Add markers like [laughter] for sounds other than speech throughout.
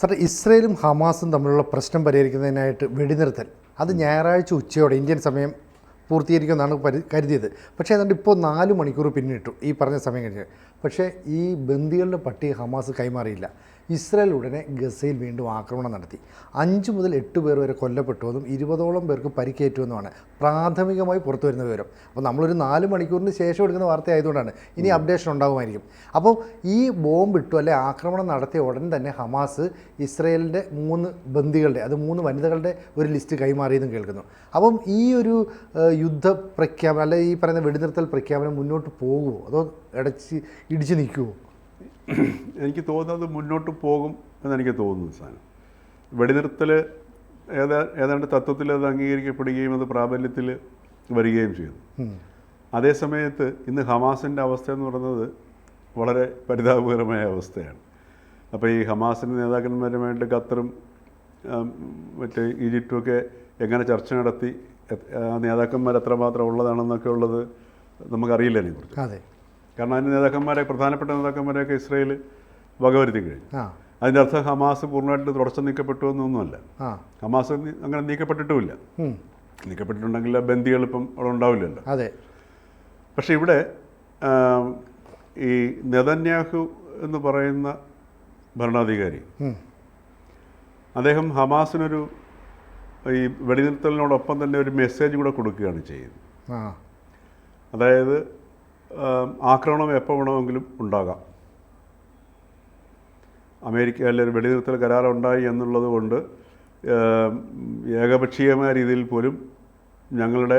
Sir ഇസ്രയേലും ഹമാസും തമ്മിലുള്ള പ്രശ്നം പരിഹരിക്കുന്നതിനായിട്ട് വെടിനിർത്തൽ. അത് ഞായറാഴ്ച ഉച്ചയോടെ ഇന്ത്യൻ സമയം പൂർത്തീകരിക്കുമെന്നാണ് പരി കരുതിയത്. പക്ഷേ അതുകൊണ്ട് ഇപ്പോൾ നാല് മണിക്കൂർ പിന്നിട്ടു. ഈ പറഞ്ഞ സമയം കഴിഞ്ഞ്. പക്ഷേ ഈ ബന്ദികളുടെ പട്ടിക ഹമാസ് കൈമാറിയില്ല. ഇസ്രയേൽ ഉടനെ ഗസയിൽ വീണ്ടും ആക്രമണം നടത്തി. അഞ്ച് മുതൽ എട്ട് പേർ വരെ കൊല്ലപ്പെട്ടുവെന്നും ഇരുപതോളം പേർക്ക് പരിക്കേറ്റുവെന്നുമാണ് പ്രാഥമികമായി പുറത്തു വരുന്ന വിവരം. അപ്പോൾ നമ്മളൊരു നാല് മണിക്കൂറിന് ശേഷം എടുക്കുന്ന വാർത്ത ആയതുകൊണ്ടാണ് ഇനി അപ്ഡേഷൻ ഉണ്ടാകുമായിരിക്കും. അപ്പോൾ ഈ ബോംബ് ഇട്ടു അല്ലെ ആക്രമണം നടത്തിയ ഉടൻ തന്നെ ഹമാസ് ഇസ്രയേലിന്റെ മൂന്ന് ബന്ദികളുടെ അത് മൂന്ന് വനിതകളുടെ ഒരു ലിസ്റ്റ് കൈമാറിയെന്നും കേൾക്കുന്നു. അപ്പം ഈ ഒരു യുദ്ധ പ്രഖ്യാപനം അല്ലെ ഈ പറയുന്ന വെടിനിർത്തൽ പ്രഖ്യാപനം മുന്നോട്ട് പോകുമോ? അതോ ഇടച്ച് ഇടിച്ചു നിൽക്കുമോ [clears throat] എനിക്ക് തോന്നുന്നത് മുന്നോട്ട് പോകും എന്നെനിക്ക് തോന്നുന്നു സാധനം വെടിനിർത്തൽ ഏതാ ഏതാണ്ട് തത്വത്തിൽ അത് അംഗീകരിക്കപ്പെടുകയും അത് പ്രാബല്യത്തിൽ വരികയും ചെയ്തു അതേ സമയത്ത് ഇന്ന് ഹമാസിന്റെ അവസ്ഥ എന്ന് പറയുന്നത് വളരെ പരിതാപകരമായ അവസ്ഥയാണ്. അപ്പോൾ ഈ ഹമാസിന്റെ നേതാക്കന്മാരുമായിട്ട് ഖത്തറും മറ്റേ ഈജിപ്തുമൊക്കെ എങ്ങനെ ചർച്ച നടത്തി നേതാക്കന്മാർ എത്രമാത്രം ഉള്ളതാണെന്നൊക്കെ ഉള്ളത് നമുക്കറിയില്ല അതിനെക്കുറിച്ച് അതെ. കാരണം അതിന്റെ നേതാക്കന്മാരെ പ്രധാനപ്പെട്ട നേതാക്കന്മാരെയൊക്കെ ഇസ്രയേൽ വകവരുത്തി കഴിഞ്ഞു. അതിന്റെ അർത്ഥം ഹമാസ് പൂർണമായിട്ട് തുടർച്ച നീക്കപ്പെട്ടു എന്നൊന്നുമല്ല. ഹമാസ് അങ്ങനെ നീക്കപ്പെട്ടിട്ടുമില്ല. നീക്കപ്പെട്ടിട്ടുണ്ടെങ്കിൽ ബന്ദികൾ ഇപ്പം അവിടെ ഉണ്ടാവില്ലല്ലോ. അതെ. പക്ഷേ ഇവിടെ ഈ നെതന്യാഹു എന്ന് പറയുന്ന ഭരണാധികാരി അദ്ദേഹം ഹമാസിനൊരു ഈ വെടിനിർത്തലിനോടൊപ്പം തന്നെ ഒരു മെസ്സേജ് കൂടെ കൊടുക്കുകയാണ് ചെയ്യുന്നത്. അതായത് ആക്രമണം എപ്പോൾ വേണമെങ്കിലും ഉണ്ടാകാം. അമേരിക്ക അല്ലെങ്കിൽ വെടിനിർത്തൽ കരാറുണ്ടായി എന്നുള്ളത് കൊണ്ട് ഏകപക്ഷീയമായ രീതിയിൽ പോലും ഞങ്ങളുടെ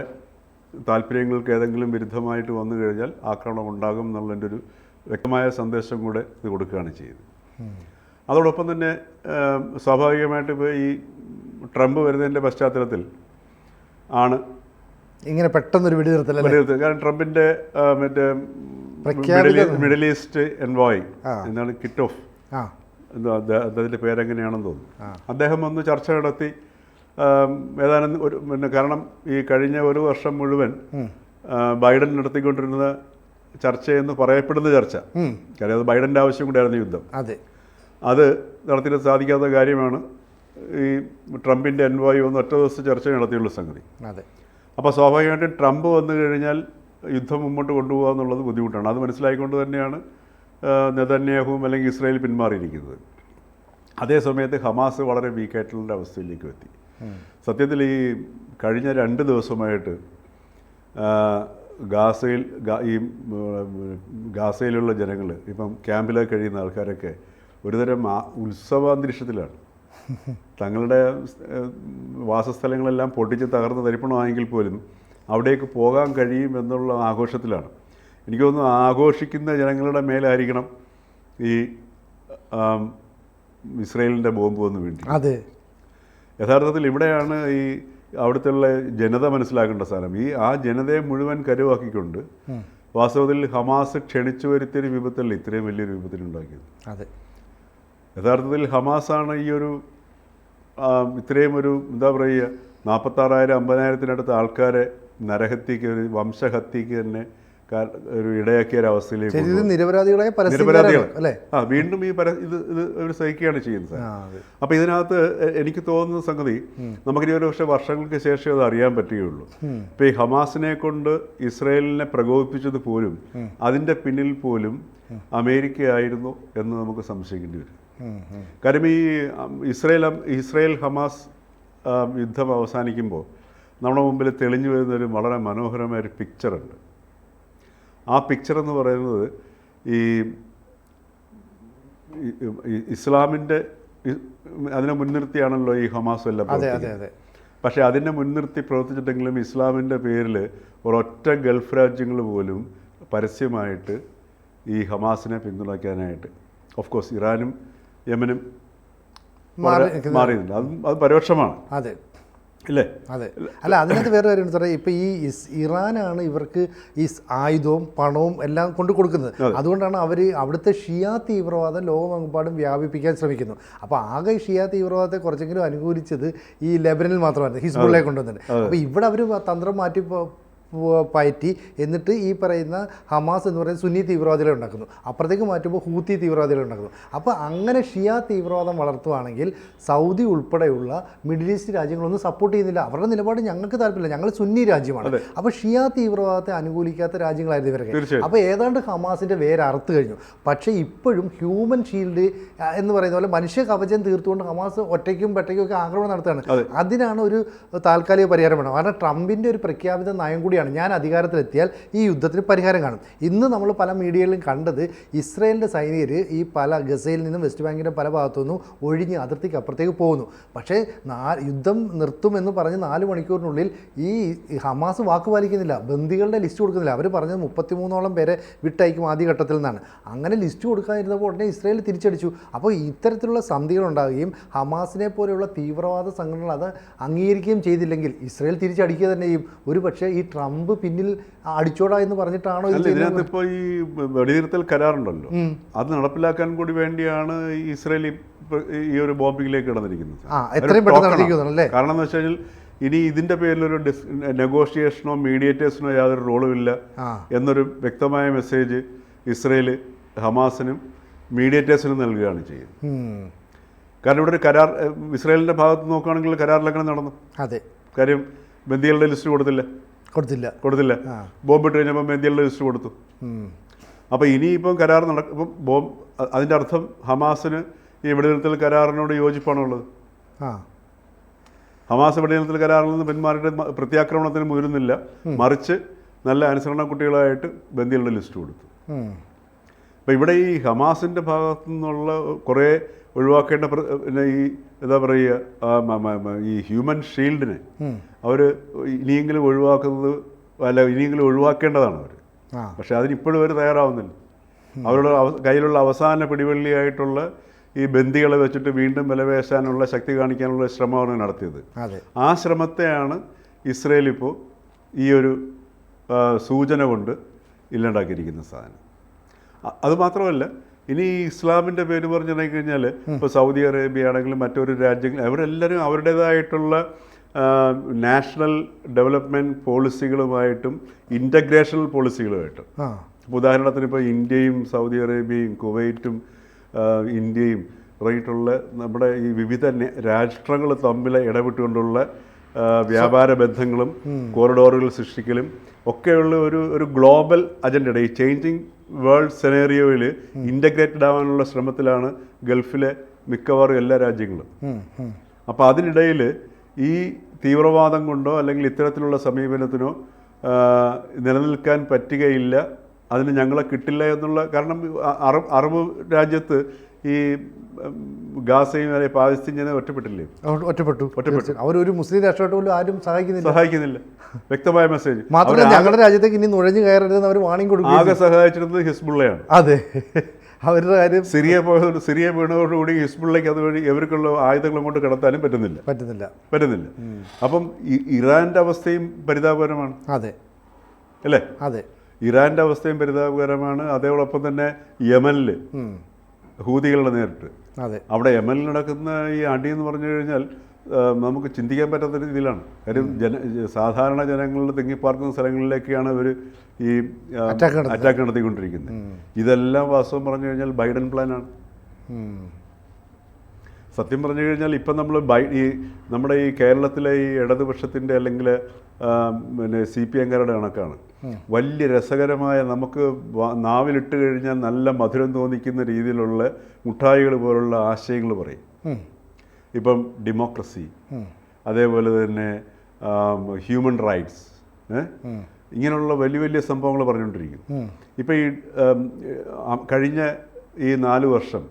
താല്പര്യങ്ങൾക്ക് ഏതെങ്കിലും വിരുദ്ധമായിട്ട് വന്നു കഴിഞ്ഞാൽ ആക്രമണം ഉണ്ടാകും എന്നുള്ളതിന്റെ ഒരു വ്യക്തമായ സന്ദേശം കൂടെ ഇത് കൊടുക്കുകയാണ് ചെയ്തത് അതോടൊപ്പം തന്നെ സ്വാഭാവികമായിട്ട് ഇപ്പോൾ ഈ ട്രംപ് വരുന്നതിന്റെ പശ്ചാത്തലത്തിൽ ആണ് ഇങ്ങനെ പെട്ടെന്നൊരു വെടിനിർത്തൽ. അല്ലേ കാരണം ട്രംപിന്റെ മറ്റേ മിഡിൽ- ഈസ്റ്റ് എൻവോയ് എന്നാണ് കിറ്റ് ഓഫ്. അദ്ദേഹത്തിന്റെ പേരെങ്ങനെയാണെന്ന് തോന്നുന്നു. അദ്ദേഹം ഒന്ന് ചർച്ച നടത്തി ഏതാനും ഒരു പിന്നെ കാരണം ഈ കഴിഞ്ഞ ഒരു വർഷം മുഴുവൻ ബൈഡൻ നടത്തിക്കൊണ്ടിരുന്ന ചർച്ചയെന്ന് പറയപ്പെടുന്ന ചർച്ച. കാര്യം അത് ബൈഡന്റെ ആവശ്യം കൂടെയായിരുന്നു യുദ്ധം. അതെ. അത് നടത്തിയിട്ട് സാധിക്കാത്ത കാര്യമാണ് ഈ ട്രംപിന്റെ എൻവോയ് ഒന്ന് ഒറ്റ ദിവസം ചർച്ച നടത്തിയുള്ള സംഗതി. അതെ. അപ്പോൾ സ്വാഭാവികമായിട്ടും ട്രംപ് വന്നു കഴിഞ്ഞാൽ യുദ്ധം മുമ്പോട്ട് കൊണ്ടുപോകുക എന്നുള്ളത് ബുദ്ധിമുട്ടാണ്. അത് മനസ്സിലായിക്കൊണ്ട് തന്നെയാണ് നെതന്യാഹുവും അല്ലെങ്കിൽ ഇസ്രായേൽ പിന്മാറിയിരിക്കുന്നത്. അതേ സമയത്ത് ഹമാസ് വളരെ വീക്കായിട്ടുള്ള അവസ്ഥയിലേക്ക് എത്തി. സത്യത്തിൽ ഈ കഴിഞ്ഞ രണ്ട് ദിവസമായിട്ട് ഗാസയിൽ ഈ ഗാസയിലുള്ള ജനങ്ങൾ ഇപ്പം ക്യാമ്പിലൊക്കെ കഴിയുന്ന ആൾക്കാരൊക്കെ ഒരുതരം ഉത്സവാന്തരീക്ഷത്തിലാണ്. തങ്ങളുടെ വാസസ്ഥലങ്ങളെല്ലാം പൊട്ടിച്ച് തകർന്ന് തരിപ്പണമായെങ്കിൽ പോലും അവിടേക്ക് പോകാൻ കഴിയും എന്നുള്ള ആഘോഷത്തിലാണ്. എനിക്ക് തോന്നുന്നു ആഘോഷിക്കുന്ന ജനങ്ങളുടെ മേലായിരിക്കണം ഈ ഇസ്രയേലിന്റെ ബോംബ് വന്ന് വീണ്ടി അതെ. യഥാർത്ഥത്തിൽ ഇവിടെയാണ് ഈ അവിടുത്തെ ജനത മനസ്സിലാക്കേണ്ട സാധനം. ഈ ആ ജനതയെ മുഴുവൻ കരുവാക്കിക്കൊണ്ട് വാസ്തവത്തിൽ ഹമാസ് ക്ഷണിച്ചു വരുത്തിയൊരു വിപത്തല്ല ഇത്രയും വലിയൊരു വിപത്തിനുണ്ടാക്കിയത്. അതെ. യഥാർത്ഥത്തിൽ ഹമാസാണ് ഈ ഒരു ഇത്രയും ഒരു എന്താ പറയുക നാൽപ്പത്താറായിരം അമ്പതിനായിരത്തിനടുത്ത് ആൾക്കാരെ നരഹത്യക്ക് ഒരു വംശഹത്യക്ക് തന്നെ ഒരു ഇടയാക്കിയ ഒരു കൊണ്ടുവന്നത്. നിരപരാധികളായ നിരപരാധികൾ. അല്ലേ? ആ വീണ്ടും ഈ പര ഇത് ഇത് അവർ സഹിക്കുകയാണ് ചെയ്യുന്നത്. അപ്പൊ അപ്പോൾ ഇതിനകത്ത് എനിക്ക് തോന്നുന്ന സംഗതി നമുക്കിനി ഒരു പക്ഷേ വർഷങ്ങൾക്ക് ശേഷം അത് അറിയാൻ പറ്റുകയുള്ളൂ. ഇപ്പൊ ഈ ഹമാസിനെ കൊണ്ട് ഇസ്രയേലിനെ പ്രകോപിപ്പിച്ചത് പോലും അതിന്റെ പിന്നിൽ പോലും അമേരിക്ക ആയിരുന്നു എന്ന് നമുക്ക് സംശയിക്കേണ്ടി വരും. കാര്യം ഈ ഇസ്രയേൽ ഇസ്രയേൽ ഹമാസ് യുദ്ധം അവസാനിക്കുമ്പോൾ നമ്മുടെ മുമ്പിൽ തെളിഞ്ഞു വരുന്നൊരു വളരെ മനോഹരമായ ഒരു പിക്ചറുണ്ട് ആ പിക്ചർ എന്ന് പറയുന്നത് ഈ ഇസ്ലാമിന്റെ അതിനെ മുൻനിർത്തിയാണല്ലോ ഈ ഹമാസ് എല്ലാം പക്ഷേ അതിനെ മുൻനിർത്തി പ്രവർത്തിച്ചിട്ടെങ്കിലും ഇസ്ലാമിന്റെ പേരിൽ ഒരൊറ്റ ഗൾഫ് രാജ്യങ്ങൾ പോലും പരസ്യമായിട്ട് ഈ ഹമാസിനെ പിന്തുണയ്ക്കാനായിട്ട് ഓഫ് കോഴ്സ് ഇറാനും യമനും മാറി അത് അത് പരോക്ഷമാണ്. അതെ. ഇല്ലേ? അതെ. അല്ല അതിനകത്ത് വേറെ കാര്യം സാറേ. ഇപ്പൊ ഈ ഇറാനാണ് ഇവർക്ക് ഈ ആയുധവും പണവും എല്ലാം കൊണ്ട് കൊടുക്കുന്നത്. അതുകൊണ്ടാണ് അവർ അവിടുത്തെ ഷിയാ തീവ്രവാദം ലോകമെമ്പാടും വ്യാപിപ്പിക്കാൻ ശ്രമിക്കുന്നു. അപ്പോൾ ആകെ ഷിയാ തീവ്രവാദത്തെ കുറച്ചെങ്കിലും അനുകൂലിച്ചത് ഈ ലെബനിൽ മാത്രമായിരുന്നു ഹിസ്ബുള്ളയെ കൊണ്ടുവന്നിട്ട്. അപ്പോൾ ഇവിടെ അവർ തന്ത്രം മാറ്റി പയറ്റി എന്നിട്ട് ഈ പറയുന്ന ഹമാസ് എന്ന് പറയുന്ന സുന്നി തീവ്രവാദികളെ ഉണ്ടാക്കുന്നു. അപ്പുറത്തേക്ക് മാറ്റുമ്പോൾ ഹൂത്തി തീവ്രവാദികളെ ഉണ്ടാക്കുന്നു. അപ്പോൾ അങ്ങനെ ഷിയ തീവ്രവാദം വളർത്തുവാണെങ്കിൽ സൗദി ഉൾപ്പെടെയുള്ള മിഡിൽ ഈസ്റ്റ് രാജ്യങ്ങളൊന്നും സപ്പോർട്ട് ചെയ്യുന്നില്ല. അവരുടെ നിലപാട് ഞങ്ങൾക്ക് താല്പര്യമില്ല. ഞങ്ങൾ സുന്നി രാജ്യമാണ്. അപ്പോൾ ഷിയ തീവ്രവാദത്തെ അനുകൂലിക്കാത്ത രാജ്യങ്ങളായിരുന്നു ഇവരൊക്കെ. അപ്പോൾ ഏതാണ്ട് ഹമാസിന്റെ വേര് അറുത്ത് കഴിഞ്ഞു. പക്ഷേ ഇപ്പോഴും ഹ്യൂമൻ ഷീൽഡ് എന്ന് പറയുന്ന പോലെ മനുഷ്യ കവചം തീർത്തുകൊണ്ട് ഹമാസ് ഒറ്റയ്ക്കും പെട്ടയ്ക്കും ഒക്കെ ആക്രമണം നടത്തുകയാണ്. അതിനാണ് ഒരു താൽക്കാലിക പരിഹാരം വേണം. കാരണം ട്രംപിന്റെ ഒരു പ്രഖ്യാപിത നയം കൂടിയാണ് ഞാൻ അധികാരത്തിലെത്തിയാൽ ഈ യുദ്ധത്തിന് പരിഹാരം കാണും. ഇന്ന് നമ്മൾ പല മീഡിയകളിലും കണ്ടത് ഇസ്രയേലിന്റെ സൈനികർ ഈ പല ഗസയിൽ നിന്നും വെസ്റ്റ് ബാങ്കിന്റെ പല ഭാഗത്തു നിന്നും ഒഴിഞ്ഞ് അതിർത്തിക്ക് അപ്പുറത്തേക്ക് പോകുന്നു. പക്ഷേ നാ യുദ്ധം നിർത്തുമെന്ന് പറഞ്ഞ് നാല് മണിക്കൂറിനുള്ളിൽ ഈ ഹമാസ് വാക്ക് പാലിക്കുന്നില്ല. ബന്ദികളുടെ ലിസ്റ്റ് കൊടുക്കുന്നില്ല. അവർ പറഞ്ഞത് മുപ്പത്തിമൂന്നോളം പേരെ വിട്ടയക്കും ആദ്യഘട്ടത്തിൽ നിന്നാണ്. അങ്ങനെ ലിസ്റ്റ് കൊടുക്കാതിരുന്നപ്പോൾ ഉടനെ ഇസ്രയേൽ തിരിച്ചടിച്ചു. അപ്പോൾ ഇത്തരത്തിലുള്ള സന്ധികൾ ഉണ്ടാവുകയും ഹമാസിനെ പോലെയുള്ള തീവ്രവാദ സംഘടനകൾ അത് അംഗീകരിക്കുകയും ചെയ്തില്ലെങ്കിൽ ഇസ്രയേൽ തിരിച്ചടിക്കുക തന്നെയും ചെയ്യും. ഒരു പക്ഷേ ഈ ട്രംപ് പിന്നിൽ അടിച്ചോടാ എന്ന് പറഞ്ഞിട്ടാണോ ഇതിനകത്ത് ഇപ്പോൾ ഈ വെടിനിർത്തൽ കരാറുണ്ടല്ലോ. അത് നടപ്പിലാക്കാൻ കൂടി വേണ്ടിയാണ് ഇസ്രയേൽ ഈ ഒരു ബോംബിങ്ങിലേക്ക് കിടന്നിരിക്കുന്നത്. കാരണം എന്ന് വെച്ച് കഴിഞ്ഞാൽ ഇനി ഇതിന്റെ പേരിൽ ഒരു നെഗോഷിയേഷനോ മീഡിയേറ്റേഴ്സിനോ യാതൊരു റോളും ഇല്ല എന്നൊരു വ്യക്തമായ മെസ്സേജ് ഇസ്രയേൽ ഹമാസിനും മീഡിയേറ്റേഴ്സിനും നൽകുകയാണ് ചെയ്യുന്നത്. കാരണം ഇവിടെ ഒരു കരാർ ഇസ്രയേലിന്റെ ഭാഗത്ത് നോക്കുകയാണെങ്കിൽ കരാറിലങ്ങനെ നടന്നു? അതെ. കാര്യം ബന്ദികളുടെ ലിസ്റ്റ് കൊടുത്തില്ല. കൊടുത്തില്ല. കൊടുത്തില്ല. ബോംബ് ഇട്ട് കഴിഞ്ഞപ്പോൾ ബന്ദികളുടെ ലിസ്റ്റ് കൊടുത്തു. അപ്പോൾ ഇനിയിപ്പം കരാർ നടക്കും ഇപ്പം ബോംബ് അതിന്റെ അതിന്റെ അർത്ഥം ഹമാസിന് ഈ വെടിനിർത്തൽ കരാറിനോട് യോജിപ്പാണുള്ളത് ആ. ഹമാസ് വെടിനിർത്തൽ കരാറിൽ നിന്ന് പിന്മാറിയിട്ട് പ്രത്യാക്രമണത്തിന് മുതിരുന്നില്ല. മറിച്ച് നല്ല അനുസരണ കുട്ടികളായിട്ട് ബന്ദികളുടെ ലിസ്റ്റ് കൊടുത്തു. അപ്പോൾ ഇവിടെ ഈ ഹമാസിന്റെ ഭാഗത്തു നിന്നുള്ള കുറേ ഒഴിവാക്കേണ്ട പിന്നെ ഈ എന്താ പറയുക ഈ ഹ്യൂമൻ ഷീൽഡിനെ. അവർ ഇനിയെങ്കിലും ഒഴിവാക്കുന്നത് അല്ല ഇനിയെങ്കിലും ഒഴിവാക്കേണ്ടതാണ് അവർ പക്ഷെ അതിനിപ്പോഴും അവർ തയ്യാറാവുന്നില്ല. അവരുടെ അവ- കയ്യിലുള്ള അവസാന പിടിവള്ളിയായിട്ടുള്ള ഈ ബന്ദികളെ വെച്ചിട്ട് വീണ്ടും വിലപേശാനുള്ള ശക്തി കാണിക്കാനുള്ള ശ്രമമാണ് നടത്തിയത്. ആ ശ്രമത്തെയാണ് ഇസ്രയേൽ ഇപ്പോൾ ഈ ഒരു സൂചന കൊണ്ട് ഇല്ലാണ്ടാക്കിയിരിക്കുന്ന സാധനം. അ- അത് മാത്രമല്ല ഇനി ഈ ഇസ്ലാമിന്റെ പേര് പറഞ്ഞു കഴിഞ്ഞാൽ ഇപ്പോൾ സൗദി അറേബ്യ ആണെങ്കിലും മറ്റൊരു രാജ്യങ്ങൾ അവരെല്ലാവരും അവരുടേതായിട്ടുള്ള നാഷണൽ ഡെവലപ്മെന്റ് പോളിസികളുമായിട്ടും ഇന്റഗ്രേഷണൽ പോളിസികളുമായിട്ടും. ഉദാഹരണത്തിന് ഇപ്പോൾ ഇന്ത്യയും സൗദി അറേബ്യയും കുവൈറ്റും ഇന്ത്യയും തുടങ്ങിയിട്ടുള്ള നമ്മുടെ ഈ വിവിധ രാഷ്ട്രങ്ങൾ തമ്മിൽ ഇടപെട്ടുകൊണ്ടുള്ള വ്യാപാര ബന്ധങ്ങളും കോറിഡോറുകൾ സൃഷ്ടിക്കലും ഒക്കെയുള്ള ഒരു ഒരു ഗ്ലോബൽ അജണ്ടയുടെ ഈ ചേഞ്ചിങ് വേൾഡ് സെനേറിയോയിൽ ഇന്റഗ്രേറ്റഡ് ആവാനുള്ള ശ്രമത്തിലാണ് ഗൾഫിലെ മിക്കവാറും എല്ലാ രാജ്യങ്ങളും. അപ്പോൾ അതിനിടയിൽ ഈ തീവ്രവാദം കൊണ്ടോ അല്ലെങ്കിൽ ഇത്തരത്തിലുള്ള സമീപനത്തിനോ നിലനിൽക്കാൻ പറ്റുകയില്ല അതിന് ഞങ്ങളെ കിട്ടില്ല എന്നുള്ള കാരണം അറബ് അറബ് രാജ്യത്ത് ഈ ഗാസയും അല്ലെങ്കിൽ പാലസ്തീനെ ഒറ്റപ്പെട്ടില്ലേ? ഒറ്റപ്പെട്ടു. ഒറ്റപ്പെട്ടു. അവർ ഒരു മുസ്ലിം രാഷ്ട്രമായിട്ട് പോലും ആരും സഹായിക്കുന്നില്ല. സഹായിക്കുന്നില്ല. വ്യക്തമായ മെസ്സേജ് മാത്രമല്ല ഞങ്ങളുടെ രാജ്യത്തേക്ക് ഇനി നുഴഞ്ഞു കയറരുതെന്ന് അവർ വാണി കൊടുക്കും ആകെ സഹായിച്ചിരുന്നത് ഹിസ്ബുള്ളയാണ്. അതെ. അവരുടെ കാര്യം സിറിയ പോയത് സിറിയ വീണതോടുകൂടി ഹിസ്ബുള്ളയ്ക്ക് അതുവഴി ഇവർക്കുള്ള ആയുധങ്ങളും കൊണ്ട് കടത്താനും പറ്റുന്നില്ല. പറ്റുന്നില്ല. പറ്റുന്നില്ല. അപ്പം ഇറാന്റെ അവസ്ഥയും പരിതാപകരമാണ്. അതെ. അല്ലേ? അതെ. ഇറാന്റെ അവസ്ഥയും പരിതാപകരമാണ്. അതേടൊപ്പം തന്നെ യമനിൽ. ഹൂതികളുടെ നേരിട്ട്. അതെ. അവിടെ യമനിൽ നടക്കുന്ന ഈ അടി എന്ന് പറഞ്ഞു കഴിഞ്ഞാൽ നമുക്ക് ചിന്തിക്കാൻ പറ്റാത്ത രീതിയിലാണ്. കാര്യം ജന സാധാരണ ജനങ്ങളുടെ തിങ്ങിപ്പാർക്കുന്ന സ്ഥലങ്ങളിലേക്കാണ് ഇവർ ഈ. അറ്റാക്ക് നടത്തിക്കൊണ്ടിരിക്കുന്നത്. ഇതെല്ലാം വാസ്തവം പറഞ്ഞു കഴിഞ്ഞാൽ ബൈഡൻ പ്ലാനാണ്. സത്യം പറഞ്ഞു കഴിഞ്ഞാൽ ഇപ്പം നമ്മൾ ബൈ ഈ നമ്മുടെ ഈ കേരളത്തിലെ ഈ ഇടതുപക്ഷത്തിന്റെ അല്ലെങ്കിൽ പിന്നെ സി പി എംകാരുടെ കണക്കാണ്. വലിയ രസകരമായ നമുക്ക് നാവിലിട്ട് കഴിഞ്ഞാൽ നല്ല മധുരം തോന്നിക്കുന്ന രീതിയിലുള്ള മുട്ടായികൾ പോലുള്ള ആശയങ്ങൾ പറയും. ഇപ്പം ഡെമോക്രസി അതേപോലെ തന്നെ ഹ്യൂമൻ റൈറ്റ്സ് ഇങ്ങനെയുള്ള വലിയ വലിയ സംഭവങ്ങൾ പറഞ്ഞുകൊണ്ടിരിക്കും. ഇപ്പം ഈ കഴിഞ്ഞ ഈ നാല് വർഷം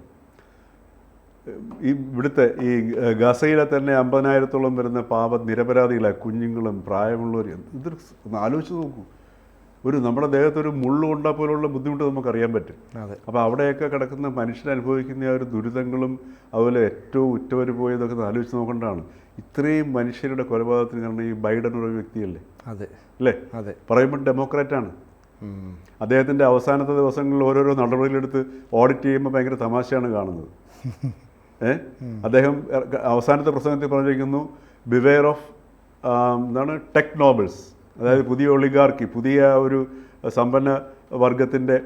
ഇവിടുത്തെ ഈ ഗസയിലെ തന്നെ അമ്പതിനായിരത്തോളം വരുന്ന പാപ നിരപരാധികളെ കുഞ്ഞുങ്ങളും പ്രായമുള്ളവരും ഇത് ഒന്ന് ആലോചിച്ച് നോക്കൂ. ഒരു നമ്മുടെ ദേഹത്തൊരു മുള്ളു കൊണ്ടാൽ പോലുള്ള ബുദ്ധിമുട്ട് നമുക്കറിയാൻ പറ്റും. അപ്പോൾ അവിടെയൊക്കെ കിടക്കുന്ന മനുഷ്യർ അനുഭവിക്കുന്ന ആ ഒരു ദുരിതങ്ങളും അതുപോലെ ഏറ്റവും ഉറ്റവർ പോയതൊക്കെ ആലോചിച്ച് നോക്കേണ്ടതാണ്. ഇത്രയും മനുഷ്യരുടെ കൊലപാതകത്തിന് കാരണം ഈ ബൈഡൻ ഒരു വ്യക്തിയല്ലേ? അതെ. അല്ലേ? അതെ. പറയുമ്പോൾ ഡെമോക്രാറ്റാണ് ആണ്. അദ്ദേഹത്തിന്റെ അവസാനത്തെ ദിവസങ്ങളിൽ ഓരോരോ നടപടികളെടുത്ത് ഓഡിറ്റ് ചെയ്യുമ്പോൾ ഭയങ്കര തമാശയാണ് കാണുന്നത്. [laughs] അദ്ദേഹം അവസാനത്തെ പ്രസംഗത്തിൽ പറഞ്ഞിരിക്കുന്നു ബിവെയർ ഓഫ് എന്താണ്? ടെക് നോബിൾസ് അതായത് പുതിയ ഒളിഗാർക്കി പുതിയ ഒരു സമ്പന്ന വർഗത്തിന്റെ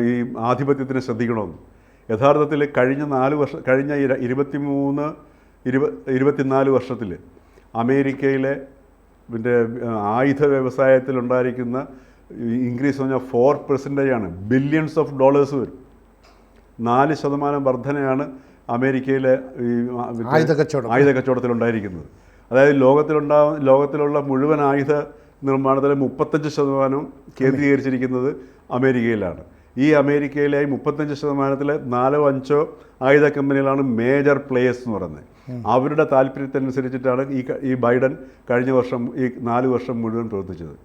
ഈ ആധിപത്യത്തിനെ ശ്രദ്ധിക്കണമെന്ന്. യഥാർത്ഥത്തിൽ കഴിഞ്ഞ നാല് വർഷം കഴിഞ്ഞ ഇര- ഇരുപത്തിമൂന്ന് ഇരുപ ഇരുപത്തിനാല് വർഷത്തിൽ അമേരിക്കയിലെ പിന്നെ ആയുധ വ്യവസായത്തിലുണ്ടായിരിക്കുന്ന ഇൻക്രീസ് പറഞ്ഞാൽ ഫോർ പെർസെന്റേജ് ആണ്. ബില്യൺസ് ഓഫ് ഡോളേഴ്സ് വരും. നാല് ശതമാനം വർധനയാണ് അമേരിക്കയിലെ ഈ ആയുധ കച്ചവടം. ആയുധ കച്ചവടത്തിലുണ്ടായിരിക്കുന്നത്. അതായത് ലോകത്തിലുണ്ടാ ലോകത്തിലുള്ള മുഴുവൻ ആയുധ നിർമ്മാണത്തിലെ മുപ്പത്തഞ്ച് ശതമാനം കേന്ദ്രീകരിച്ചിരിക്കുന്നത് അമേരിക്കയിലാണ്. ഈ അമേരിക്കയിലെ മുപ്പത്തഞ്ച് ശതമാനത്തിലെ നാലോ അഞ്ചോ ആയുധ കമ്പനികളാണ് മേജർ പ്ലേയേഴ്സ് എന്ന് പറയുന്നത്. അവരുടെ താല്പര്യത്തിനനുസരിച്ചിട്ടാണ് ഈ ഈ ബൈഡൻ കഴിഞ്ഞ വർഷം ഈ നാല് വർഷം മുഴുവൻ പ്രവർത്തിച്ചത്.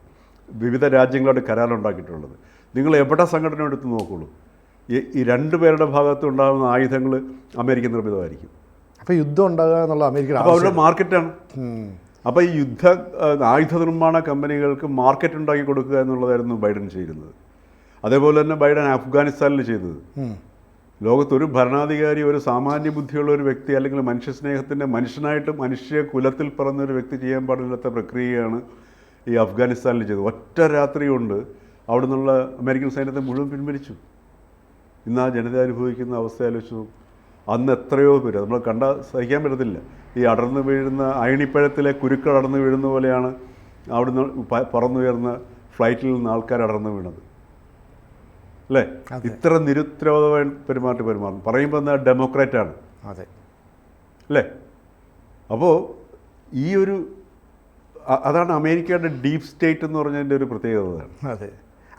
വിവിധ രാജ്യങ്ങളോട് കരാറുണ്ടാക്കിയിട്ടുള്ളത്. നിങ്ങൾ എവിടെ സംഘടന എടുത്ത് നോക്കുള്ളൂ? ഈ രണ്ടു പേരുടെ ഭാഗത്ത് ഉണ്ടാകുന്ന ആയുധങ്ങൾ അമേരിക്ക നിർമ്മിതമായിരിക്കും. അപ്പോൾ യുദ്ധം ഉണ്ടാകുക എന്നുള്ള അമേരിക്ക അപ്പോൾ അവരുടെ മാർക്കറ്റാണ്. അപ്പോൾ ഈ യുദ്ധ ആയുധ നിർമ്മാണ കമ്പനികൾക്ക് മാർക്കറ്റ് ഉണ്ടാക്കി കൊടുക്കുക എന്നുള്ളതായിരുന്നു ബൈഡൻ ചെയ്യുന്നത് അതേപോലെ തന്നെ ബൈഡൻ അഫ്ഗാനിസ്ഥാനിൽ ചെയ്തത്. ലോകത്തൊരു ഭരണാധികാരി ഒരു സാമാന്യ ബുദ്ധിയുള്ള ഒരു വ്യക്തി അല്ലെങ്കിൽ മനുഷ്യസ്നേഹത്തിന്റെ മനുഷ്യനായിട്ട് മനുഷ്യ കുലത്തിൽ പിറന്ന ഒരു വ്യക്തി ചെയ്യാൻ പാടില്ലാത്ത പ്രക്രിയയാണ് ഈ അഫ്ഗാനിസ്ഥാനിൽ ചെയ്തത്. ഒറ്റ രാത്രി കൊണ്ട് അവിടെ നിന്നുള്ള അമേരിക്കൻ സൈന്യത്തെ മുഴുവൻ പിൻവലിച്ചു. ഇന്ന് ആ ജനത അനുഭവിക്കുന്ന അവസ്ഥ ആലോചിച്ചു. അന്ന് എത്രയോ പേര് നമ്മൾ കണ്ട സഹിക്കാൻ പറ്റത്തില്ല. ഈ അടർന്നു വീഴുന്ന അയണിപ്പഴത്തിലെ കുരുക്കൾ അടർന്നു വീഴുന്ന പോലെയാണ് അവിടുന്ന് പറന്നുയർന്ന ഫ്ലൈറ്റിൽ നിന്ന് ആൾക്കാർ അടർന്നു വീണത്. അല്ലേ? ഇത്ര നിരുത്തരവാദമായി പെരുമാറ്റം പെരുമാറുന്നു. പറയുമ്പോൾ എന്താ? ഡെമോക്രാറ്റാണ് അതെ. അല്ലേ? അപ്പോൾ ഈ ഒരു അതാണ് അമേരിക്കയുടെ ഡീപ് സ്റ്റേറ്റ് എന്ന് പറഞ്ഞതിന്റെ ഒരു പ്രത്യേകത. അതെ.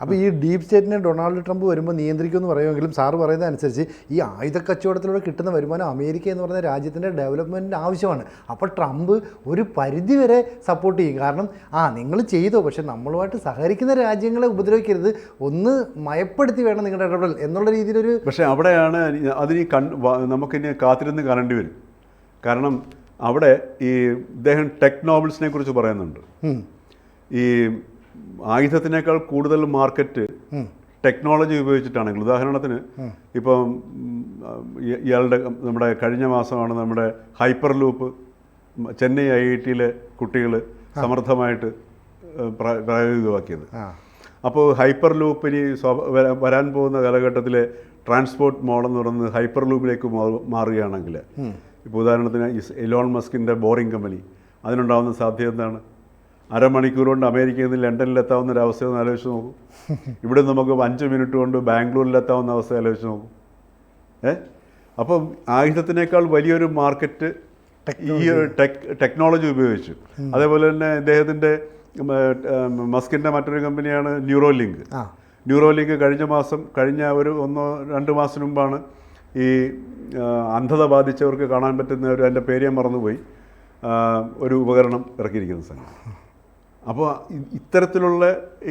അപ്പോൾ ഈ ഡീപ് സ്റ്റേറ്റിനെ ഡൊണാൾഡ് ട്രംപ് വരുമ്പോൾ നിയന്ത്രിക്കുമെന്ന് പറയുമെങ്കിലും സാറ് പറയുന്നത് അനുസരിച്ച് ഈ ആയുധ കച്ചവടത്തിലൂടെ കിട്ടുന്ന വരുമാനം അമേരിക്ക എന്ന് പറയുന്ന രാജ്യത്തിന്റെ ഡെവലപ്മെന്റിന് ആവശ്യമാണ്. അപ്പോൾ ട്രംപ് ഒരു പരിധി വരെ സപ്പോർട്ട് ചെയ്യും. കാരണം ആ നിങ്ങൾ ചെയ്തോ പക്ഷേ നമ്മളുമായിട്ട് സഹകരിക്കുന്ന രാജ്യങ്ങളെ ഉപദ്രവിക്കരുത്. ഒന്ന് മയപ്പെടുത്തി വേണം നിങ്ങളുടെ ഇടപെടൽ എന്നുള്ള രീതിയിലൊരു പക്ഷേ അവിടെയാണ് അതിന് കൺ നമുക്കിനി കാത്തിരുന്ന് കാണേണ്ടി വരും. കാരണം അവിടെ ഈ ഇദ്ദേഹം ടെക് നോവൽസിനെ കുറിച്ച് പറയുന്നുണ്ട്. ഈ ആയുധത്തിനേക്കാൾ കൂടുതൽ മാർക്കറ്റ് ടെക്നോളജി ഉപയോഗിച്ചിട്ടാണെങ്കിൽ ഉദാഹരണത്തിന് ഇപ്പം ഇയാളുടെ നമ്മുടെ കഴിഞ്ഞ മാസമാണ് നമ്മുടെ hyperloop Chennai I I ടിയിലെ കുട്ടികൾ സമർത്ഥമായിട്ട് പ്രായോഗികമാക്കിയത്. അപ്പോൾ ഹൈപ്പർ ലൂപ്പ് ഇനി വരാൻ പോകുന്ന കാലഘട്ടത്തിലെ ട്രാൻസ്പോർട്ട് മോഡൽ എന്ന് പറയുന്നത് ഹൈപ്പർ ലൂപ്പിലേക്ക് മാറു- മാറുകയാണെങ്കിൽ ഇപ്പോൾ ഉദാഹരണത്തിന് ഇലോൺ മസ്കിന്റെ ബോറിംഗ് കമ്പനി അതിനുണ്ടാകുന്ന സാധ്യത എന്താണ്? അരമണിക്കൂർ കൊണ്ട് അമേരിക്കയിൽ നിന്ന് ലണ്ടനിൽ എത്താവുന്ന ഒരു അവസ്ഥ ഒന്ന് ആലോചിച്ച് നോക്കൂ. ഇവിടെ നമുക്ക് അഞ്ച് മിനിറ്റ് കൊണ്ട് ബാംഗ്ലൂരിൽ എത്താവുന്ന അവസ്ഥ ആലോചിച്ച് നോക്കൂ. ഏ? അപ്പം ആയുധത്തിനേക്കാൾ വലിയൊരു മാർക്കറ്റ് ഈ ടെക് ടെക്നോളജി ഉപയോഗിച്ചു. അതേപോലെ തന്നെ ഇദ്ദേഹത്തിന്റെ മസ്കിന്റെ മറ്റൊരു കമ്പനിയാണ് ന്യൂറോലിങ്ക്. ന്യൂറോ ന്യൂറോലിങ്ക് കഴിഞ്ഞ മാസം കഴിഞ്ഞ ഒരു ഒന്നോ രണ്ട് മാസം മുമ്പാണ് ഈ അന്ധത ബാധിച്ചവർക്ക് കാണാൻ പറ്റുന്ന ഒരു എന്റെ പേര് ഞാൻ മറന്നുപോയി. ഒരു ഉപകരണം ഇറക്കിയിരിക്കുന്ന സംഗതി. അപ്പോൾ ഇത്തരത്തിലുള്ള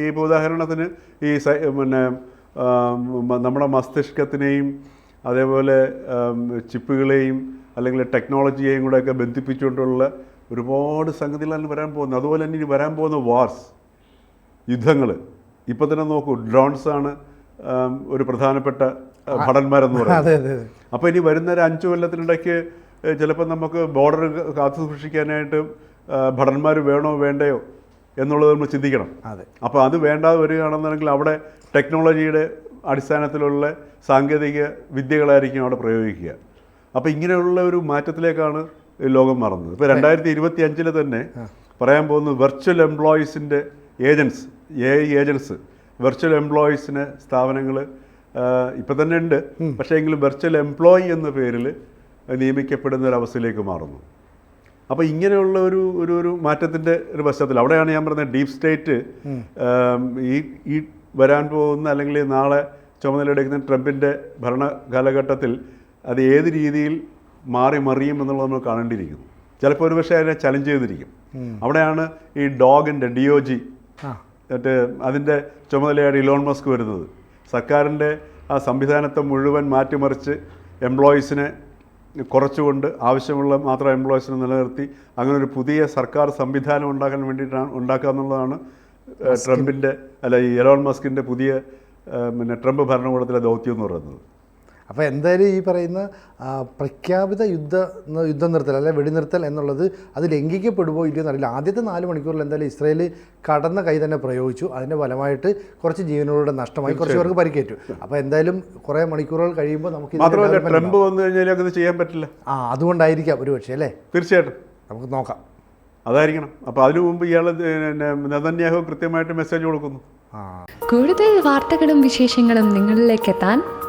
ഈ ഉദാഹരണത്തിന് ഈ പിന്നെ നമ്മുടെ മസ്തിഷ്കത്തിനെയും അതേപോലെ ചിപ്പുകളെയും അല്ലെങ്കിൽ ടെക്നോളജിയെയും കൂടെയൊക്കെ ബന്ധിപ്പിച്ചുകൊണ്ടുള്ള ഒരുപാട് സംഗതികളാണ് വരാൻ പോകുന്നത്. അതുപോലെ തന്നെ ഇനി വരാൻ പോകുന്ന വാർസ് യുദ്ധങ്ങൾ. ഇപ്പം തന്നെ നോക്കൂ ഡ്രോൺസ് ആണ് ഒരു പ്രധാനപ്പെട്ട ഭടന്മാരെന്ന് പറയുന്നത്. അപ്പോൾ ഇനി വരുന്ന ഒരു അഞ്ച് കൊല്ലത്തിനിടയ്ക്ക് ചിലപ്പോൾ നമുക്ക് ബോർഡർ കാത്തു സൂക്ഷിക്കാനായിട്ട് ഭടന്മാർ വേണോ വേണ്ടയോ? എന്നുള്ളത് നമ്മൾ ചിന്തിക്കണം. അതെ. അപ്പോൾ അത് വേണ്ടാതെ വരികയാണെന്നുണ്ടെങ്കിൽ അവിടെ ടെക്നോളജിയുടെ അടിസ്ഥാനത്തിലുള്ള സാങ്കേതിക വിദ്യകളായിരിക്കും അവിടെ പ്രയോഗിക്കുക. അപ്പോൾ ഇങ്ങനെയുള്ള ഒരു മാറ്റത്തിലേക്കാണ് ലോകം മാറുന്നത്. ഇപ്പോൾ രണ്ടായിരത്തി ഇരുപത്തി അഞ്ചിൽ തന്നെ പറയാൻ പോകുന്നത് വെർച്വൽ എംപ്ലോയീസിന്റെ ഏജൻസ് എ ഏജൻസ് വെർച്വൽ എംപ്ലോയീസിന് സ്ഥാപനങ്ങൾ ഇപ്പം തന്നെ ഉണ്ട്. പക്ഷേ എങ്കിലും വെർച്വൽ എംപ്ലോയി എന്ന പേരിൽ നിയമിക്കപ്പെടുന്ന ഒരു അവസ്ഥയിലേക്ക് മാറുന്നു. അപ്പോൾ ഇങ്ങനെയുള്ള ഒരു ഒരു ഒരു മാറ്റത്തിന്റെ ഒരു പശ്ചാത്തലം. അവിടെയാണ് ഞാൻ പറഞ്ഞത് ഡീപ് സ്റ്റേറ്റ് ഈ ഈ വരാൻ പോകുന്ന അല്ലെങ്കിൽ നാളെ ചുമതലയെടുക്കുന്ന ട്രംപിന്റെ ഭരണ കാലഘട്ടത്തിൽ അത് ഏത് രീതിയിൽ മാറി മറിയും എന്നുള്ളത് നമ്മൾ കാണേണ്ടിയിരിക്കുന്നു. ചിലപ്പോൾ ഒരു പക്ഷേ അതിനെ ചലഞ്ച് ചെയ്തിരിക്കും. അവിടെയാണ് ഈ ഡോഗിന്റെ ഡി ഒ ജി മറ്റേ അതിന്റെ ചുമതലയായിട്ട് ഇലോൺ മസ്ക് വരുന്നത്. സർക്കാരിന്റെ ആ സംവിധാനത്തെ മുഴുവൻ മാറ്റിമറിച്ച് എംപ്ലോയീസിനെ കുറച്ചുകൊണ്ട് ആവശ്യമുള്ള മാത്രം എംപ്ലോയീസിനെ നിലനിർത്തി അങ്ങനെ ഒരു പുതിയ സർക്കാർ സംവിധാനം ഉണ്ടാക്കാൻ വേണ്ടിയിട്ടാണ് ഉണ്ടാക്കുക എന്നുള്ളതാണ് ട്രംപിന്റെ അല്ല ഈ എലോൺ മസ്കിന്റെ പുതിയ പിന്നെ ട്രംപ് ഭരണകൂടത്തിലെ ദൗത്യം എന്ന് പറയുന്നത്. അപ്പോൾ എന്തായാലും ഈ പറയുന്ന പ്രഖ്യാപിത യുദ്ധ യുദ്ധം നിർത്തൽ അല്ലെ വെടിനിർത്തൽ എന്നുള്ളത് അത് ലംഘിക്കപ്പെടുമോ ഇല്ലയോ എന്നറിയില്ല. ആദ്യത്തെ നാല് മണിക്കൂറിൽ എന്തായാലും ഇസ്രയേൽ കടന്ന കൈ തന്നെ പ്രയോഗിച്ചു. അതിന്റെ ഫലമായിട്ട് കുറച്ച് ജീവനുകളുടെ നഷ്ടമായി. കുറച്ച് പേർക്ക് പരിക്കേറ്റു. അപ്പോൾ എന്തായാലും കുറേ മണിക്കൂറുകൾ കഴിയുമ്പോൾ നമുക്ക് മാത്രമല്ല ട്രംപ് വന്നു കഴിഞ്ഞാൽ അത് ചെയ്യാൻ പറ്റില്ല. ആ അതുകൊണ്ടായിരിക്കാം ഒരു പക്ഷേ അല്ലേ? തീർച്ചയായിട്ടും. നമുക്ക് നോക്കാം. അതായിരിക്കണം. അപ്പോൾ അതിനു മുമ്പ് ഇയാൾ നെതന്യാഹു കൃത്യമായിട്ട് മെസ്സേജ് കൊടുക്കുന്നു. ആ. കൂടുതൽ വാർത്തകളും വിശേഷങ്ങളും നിങ്ങളിലേക്ക് എത്താൻ